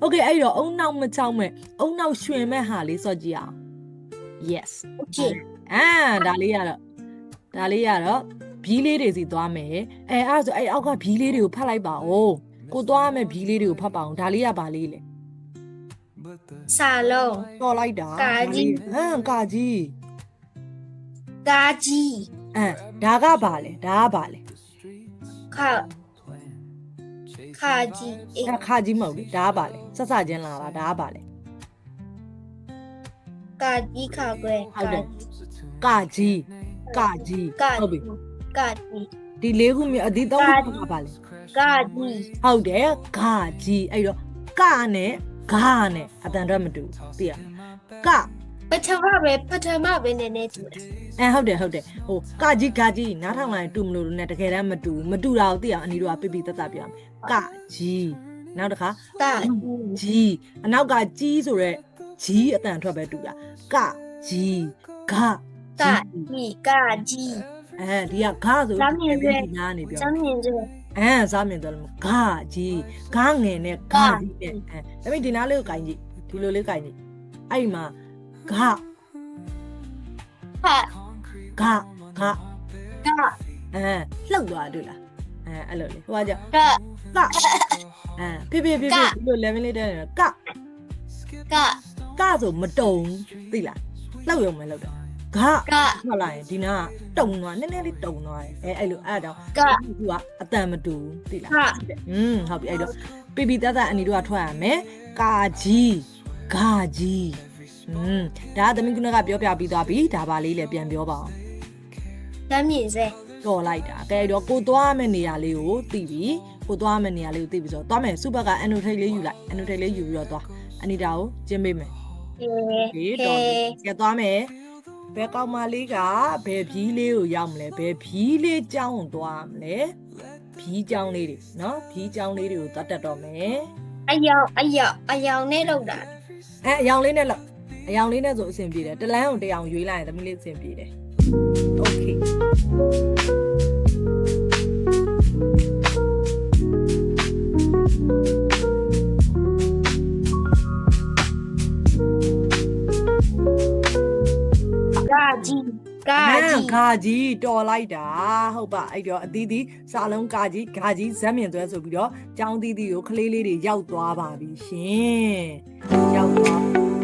โอเคအဲ့တော့အုံနောက်မချောင်းမဲ့အုံနောက်ရွှင်မဲ့ဟာလေးစော့ကြည့်အောင် yes โอเค အာဒါလေးရတော့ဒါလေးရတော့ဘီးလေးတွေစီသွားမယ်အဲအဲ့ဒါဆိုအဲ့အောက်ကဘီးလေးတွေကိုဖတ်လိုက်ပါဦးကိုသွားမယ်ဘီးလေးတွေကိုဖတ်ပါအောင်ဒါလေးကဘာလေးလဲ စာလုံး တော်လိုက်တာ ကာကြီး ဟမ်ကာကြီး ကားကြီး အဲဒါကဘာလဲဒါကဘာလဲ ခ ခါကြီးအေးအဲခါကြီးမဟုတ်လေဒါကဘာလဲဆက်စချင်းလာတာဒါကဘာလဲကာကြီးခါကွယ်ဟုတ်တယ်ကာကြီးကာကြီးကာဟုတ်ပြီကာကြီးဒီလေးခုမြေအဒီသုံးခုကဘာလဲကာကြီးဟုတ်တယ်ဂါကြီးအဲ့တော့ကနဲ့ဂါနဲ့အတန်တော့မတူဘူးသိရမလားက ပထမပဲပထမပဲနည်းနည်းတူတယ်အဲဟုတ်တယ်ဟုတ်တယ်ဟိုကကြီးကကြီးနားထောင်လိုက်တူမလို့နဲ့တကယ်တမ်းမတူဘူးမတူတာကိုသိအောင်အနီတို့ကပြပြတတ်တတ်ပြောမယ်ကကြီးနောက်တစ်ခါကာကြီးကြီးအနောက်ကကြီးဆိုရက်ကြီးအတန်ထွက်ပဲတူတာကကြီးဂကာကြီးကြီးကာကြီးအဲဒီကဂဆိုဇာမြင်စေနားနေပြောစမ်းမြင်စေအဲစားမြင်တယ်လို့ဂါကြီးဂါငယ်နဲ့ဂါကြီးနဲ့အဲဒါပေမဲ့ဒီနားလေးကိုကင်ကြည့်ဒီလိုလေးကင်ကြည့်အဲ့ဒီမှာ ဂါဖတ်ဂါဂါကာအဲလှုပ်သွားတွေ့လားအဲအဲ့လိုလေဟိုကကြကာကအဲဖေဖေဖေဖေဒီလို level လေးတက်နေတော့ကကာကဆိုမတုံသိလားလှုပ်ရုံပဲလှုပ်တယ်ဂါကာမှတ်လိုက်ရင်ဒီနာကတုံသွားနည်းနည်းလေးတုံသွားတယ်အဲအဲ့လိုအဲ့ဒါကြောင့်ကာသူကအတန်မတူဘူးသိလားကာอืมဟုတ်ပြီအဲ့တော့ပြပြတတ်တတ်အနီတို့ကထွက်ရမယ်ကာကြီးဂါကြီး อืมဒါကသမီးကနကပြောပြပြီးသွားပြီဒါပါလေးလည်းပြန်ပြောပါအောင်စမ်းမြင်စေတော်လိုက်တာကဲအဲ့တော့ကိုသွားမယ့်နေရာလေးကိုသိပြီကိုသွားမယ့်နေရာလေးကိုသိပြီဆိုတော့သွားမယ်စုဘက်ကအန်နိုထိတ်လေးယူလိုက်အန်နိုထိတ်လေးယူပြီးတော့သွားအနီတာကိုကျင်းပေးမယ်ဟေဒီတော်ပြီကဲသွားမယ်ဘယ်ကောင်မလေးကဘယ်ဖြီးလေးကိုရောက်မလဲဘယ်ဖြီးလေးကြောင်းကိုသွားမလဲဖြီးကြောင်းလေးတွေနော်ဖြီးကြောင်းလေးတွေကိုသွားတက်တော့မယ်အယောင်အယောင်အယောင်နဲ့လောက်တာအဲအယောင်လေးနဲ့လောက် အယောင်လေးနဲ့ဆိုအဆင်ပြေတယ်တလန်းကိုတရောင်ရွေးလိုက်ရင်သမီးလေးအဆင်ပြေတယ်โอเค ကာကြီးကာ အာ ကြီး ဂါကြီးတော်လိုက်တာဟုတ်ပါအဲ့တော့အသီးသီးစာလုံးဂါကြီးဂါကြီးဇက်မြင်သွဲဆိုပြီးတော့ចောင်းသီးသီးကိုကလေးလေးတွေရောက်သွားပါပြီရှင်ရောက်သွား